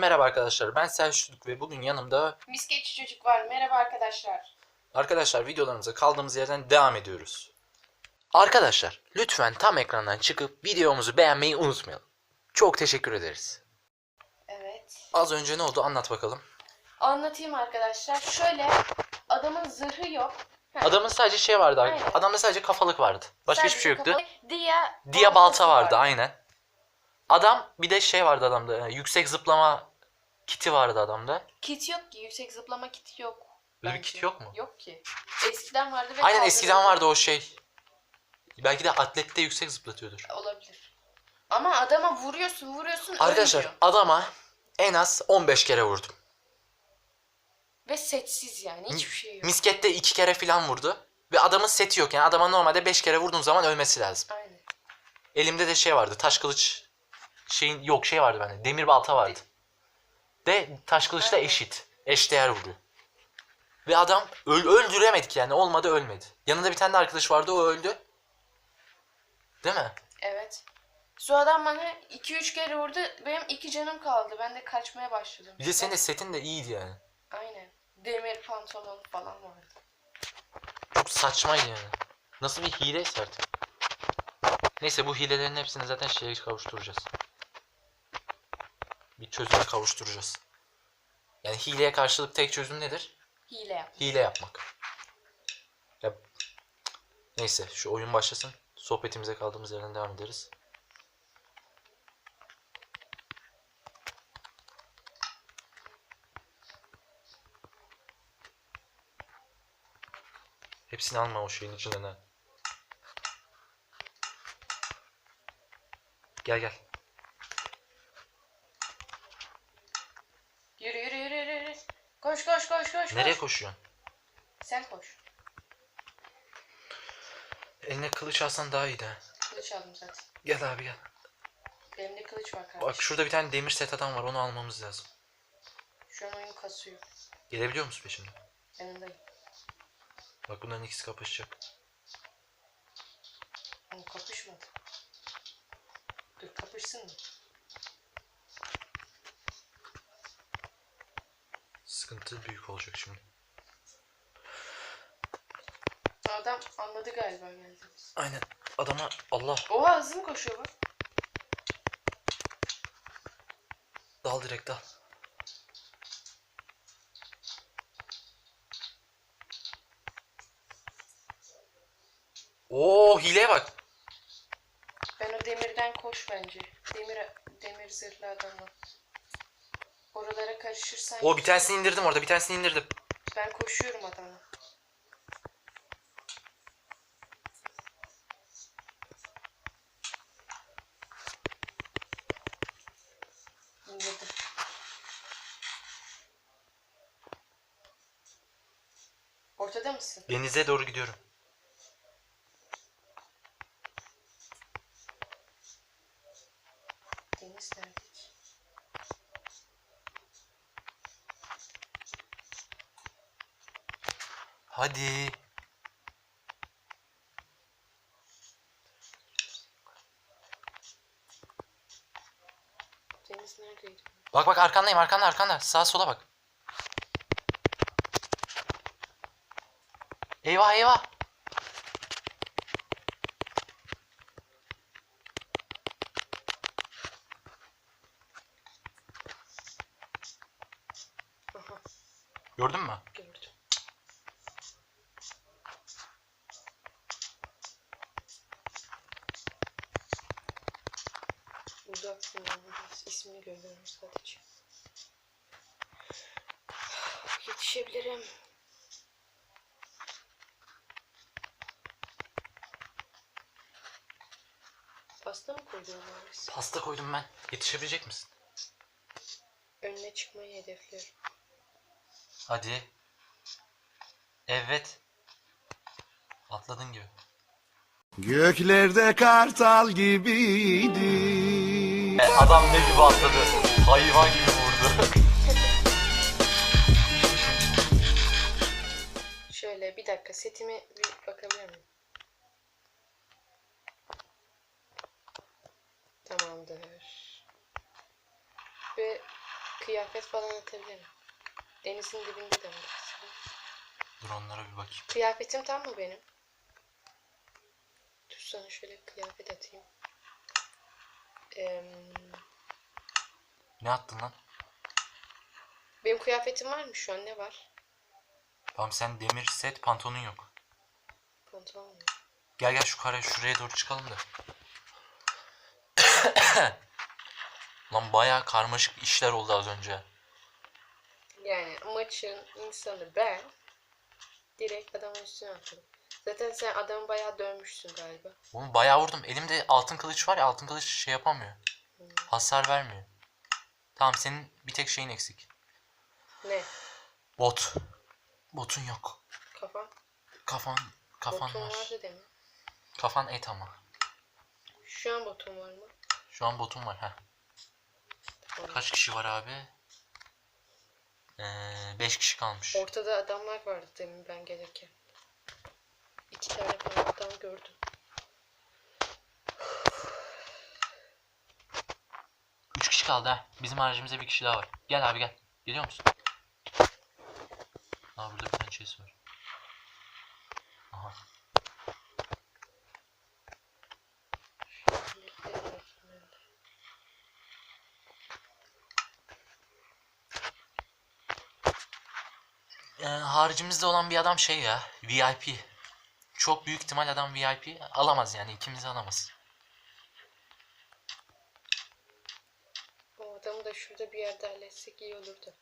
merhaba arkadaşlar. Ben Selçuk ve bugün yanımda Misketçi çocuk var. Merhaba arkadaşlar. arkadaşlar videolarımıza kaldığımız yerden devam ediyoruz. Arkadaşlar lütfen tam ekrandan çıkıp videomuzu beğenmeyi unutmayalım. Çok teşekkür ederiz. Evet. Az önce ne oldu anlat bakalım. Anlatayım arkadaşlar. Şöyle adamın zırhı yok. Ha, Adamın sadece şey vardı. Aynen. Adamda sadece kafalık vardı. Başka hiçbir sadece şey yoktu. Dia, Diye balta vardı vardı. aynen. Adam bir de şey vardı adamda. e, Yüksek zıplama kiti vardı adamda. Kit yok ki. Yüksek zıplama kiti yok. Böyle bir bence. kit yok mu? Yok ki. Eskiden vardı ve Aynen kaldırıldı. eskiden vardı o şey. Belki de atlette yüksek zıplatıyordur. Olabilir. Ama adama vuruyorsun vuruyorsun Arkadaşlar ölmüyor. adama en az 15 kere vurdum. Ve setsiz yani. Hiçbir şey yok. Miskette 2 kere falan vurdu. Ve adamın seti yok yani adama normalde 5 kere vurduğun zaman ölmesi lazım. Aynen. Elimde de şey vardı taş kılıç şeyin yok şey vardı bende demir balta vardı. De taş kılıçla eşit. Eşdeğer vuruyor. Ve adam öl öldüremedik yani olmadı ölmedi. Yanında bir tane de arkadaş vardı o öldü. Değil mi? Evet. Şu adam bana 2-3 kere vurdu. Benim 2 canım kaldı. Ben de kaçmaya başladım. Bir de senin de setin de iyiydi yani. Aynen. Demir pantolon falan vardı. Çok saçmaydı yani. Nasıl bir hileyse artık. Neyse bu hilelerin hepsini zaten şeye kavuşturacağız. Bir çözüme kavuşturacağız. Yani hileye karşılık tek çözüm nedir? Hile yap. Hile yapmak. Ya, neyse şu oyun başlasın. Sohbetimize kaldığımız yerden devam ederiz. Hepsini alma o şeyin içinden ha. Gel gel. Koş. Nereye koş. koşuyorsun? Sen koş. Eline kılıç alsan daha iyiydi ha. Kılıç aldım zaten. Gel abi gel. Elimde kılıç var kardeşim. Bak şurada bir tane demir set adam var onu almamız lazım. Şu an oyun kasıyor. Gelebiliyor musun peşimden? Yanındayım. Bak bunların ikisi kapışacak. Oğlum kapışmadı. Dur kapışsın mı? Sıkıntı büyük olacak şimdi. Adam anladı galiba geldiğimiz. Aynen. Adama Allah Oha hızlı mı koşuyor bu? dal direkt dal. Oo hileye bak. Ben o demirden koş bence. Demir demir zırhlı adamla. Oralara karışırsan O bir tanesini indirdim orada bir tanesini indirdim. ben koşuyorum adama. İndirdim. Ortada mısın? Denize doğru gidiyorum. Deniz nerede ki? Hadi. Deniz neredeydi? Bak bak arkandayım arkanda arkanda. Sağa sola bak. Eyvah eyvah. Gördün mü? gördüm. Uzaksın ama ismini görüyorum sadece. Yetişebilirim. Pasta mı koyuyorlar biz? Pasta koydum ben. Yetişebilecek misin? Önüne çıkmayı hedefliyorum. Hadi. Evet. Atladın gibi. Göklerde kartal gibiydi. Adam ne gibi atladı. Hayvan gibi vurdu. Şöyle bir dakika setime bir bakabilir miyim? Tamamdır. Ve kıyafet falan atabilirim. Denizin dibinde de aslında. Dur onlara bir bakayım. Kıyafetim tam mı benim? Dur sana şöyle kıyafet atayım. Eee, Ne attın lan? benim kıyafetim var mı şu an? Ne var? Tamam sen demir set pantolonun yok. Pantolon mu? Gel gel şu kare şuraya doğru çıkalım da. Lan bayağı karmaşık işler oldu az önce. Yani maçın insanı ben direkt adamın üstüne atladım. Zaten sen adamı bayağı dövmüşsün galiba. Oğlum bayağı vurdum. Elimde altın kılıç var ya altın kılıç şey yapamıyor. Hasar vermiyor. Tamam senin bir tek şeyin eksik. Ne? Bot. Botun yok. Kafan? Kafan kafan Botun var. vardı demin. Kafan et ama. Şu an botun var mı? Şu an botum var ha. Tamam. Kaç kişi var abi? 5 kişi kalmış. Ortada adamlar vardı demin ben gelirken. İki tane falan adam gördüm. 3 kişi kaldı ha. Bizim haricimizde bir kişi daha var. Gel abi gel. Geliyor musun? Aa burada bir tane chest var. Aha. Ee, haricimizde olan bir adam şey ya. VIP. Çok büyük ihtimal adam VIP alamaz yani. ikimizi alamaz. O adamı da şurada bir yerde halletsek iyi olurdu.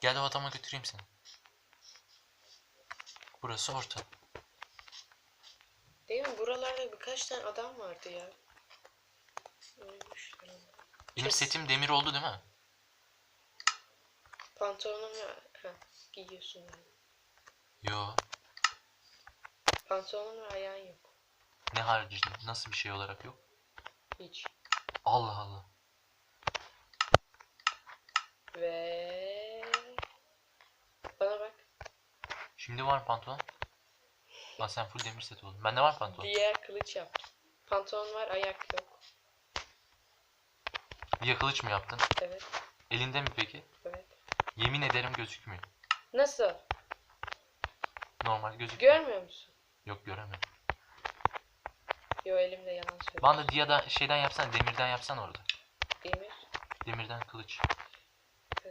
Gel o adama götüreyim seni. Burası orta. Değil mi? Buralarda birkaç tane adam vardı ya. Ama. Benim Kes. setim demir oldu değil mi? Pantolonum ya. Ha, giyiyorsun yani. Yo. Pantolonun ve ayağın yok. Ne harici nasıl bir şey olarak yok? Hiç. Allah Allah. Ve bana bak. Şimdi var pantolon? Lan sen full demir set oldun. Bende var pantolon? Diğer kılıç yap. Pantolon var, ayak yok. Bir kılıç mı yaptın? Evet, Elinde mi peki? evet. Yemin ederim gözükmüyor. Nasıl? Normal gözüküyor. Görmüyor musun? Yok göremedim. Yo elimde yalan söylüyor. Bana Dia'da şeyden yapsan, demirden yapsan orada. Demir. Demirden kılıç. Ee,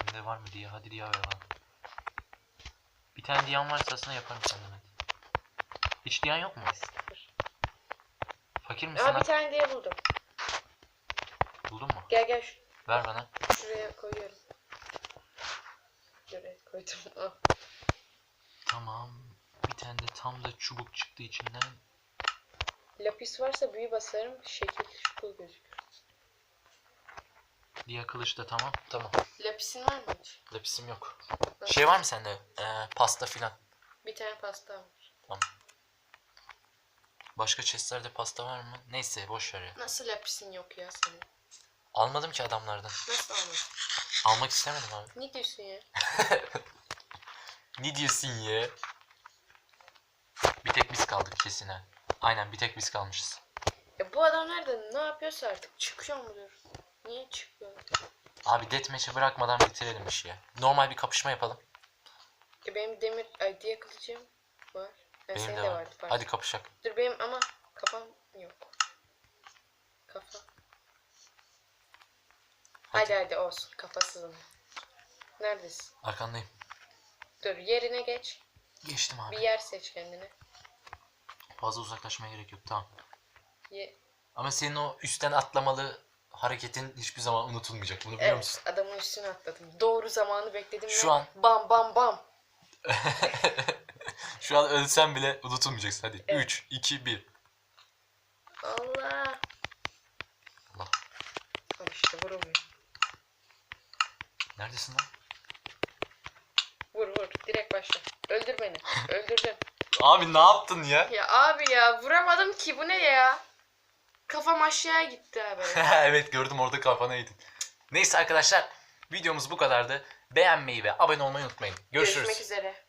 Bende var mı Dia? Hadi Dia ver. Bir tane Dia'm varsa aslında yaparım senden hadi. Hiç Dia'm yok mu? sıfır. Fakir misin Aa bir tane diye buldum. Gel gel şu- Ver bana. şuraya koyuyorum. Şuraya koydum. Al. Tamam. Bir tane de tam da çubuk çıktı içinden. Lapis varsa büyü basarım. Şekil şukul gözükür. Dia kılıç da tamam. Tamam. Lapisin var mı hiç? Lapisim yok. Şey var mı sende? Ee, pasta filan. Bir tane pasta var. Tamam. Başka chestlerde pasta var mı? Neyse boş ver ya. Nasıl lapisin yok ya senin? Almadım ki adamlardan. Nasıl anladın? Almak istemedim abi. Ne diyorsun ya? Ne diyorsun ya? Bir tek biz kaldık kesin ha. Aynen bir tek biz kalmışız. Ya bu adam nerede? Ne yapıyorsa artık çıkıyor mudur? Niye çıkıyor? Abi deathmatch'e bırakmadan bitirelim işi ya. Normal bir kapışma yapalım. E benim demir ay diye kılıcım var. Ya Benim de de var. vardı pardon. Hadi kapışak. Dur benim ama kafam yok. Kafa. Hadi hadi olsun kafasızım. Neredesin? Arkandayım. Dur yerine geç. Geçtim Bir abi. yer seç kendine. Fazla uzaklaşmaya gerek yok tamam. Ye Ama senin o üstten atlamalı hareketin hiçbir zaman unutulmayacak. Bunu biliyor evet, musun? adamın üstüne atladım. Doğru zamanı bekledim Şu ve an- bam bam bam. Şu an ölsen bile unutulmayacaksın. Hadi. Evet. 3, 2, 1. Allah. Allah. Al işte vuramıyor. Neredesin lan? Vur vur direkt başla. Öldür beni. Öldürdün. Abi ne yaptın ya? Ya abi ya vuramadım ki bu ne ya? Kafam aşağıya gitti abi. evet gördüm orada kafana yedin. Neyse arkadaşlar videomuz bu kadardı. Beğenmeyi ve abone olmayı unutmayın. Görüşürüz. Görüşmek üzere.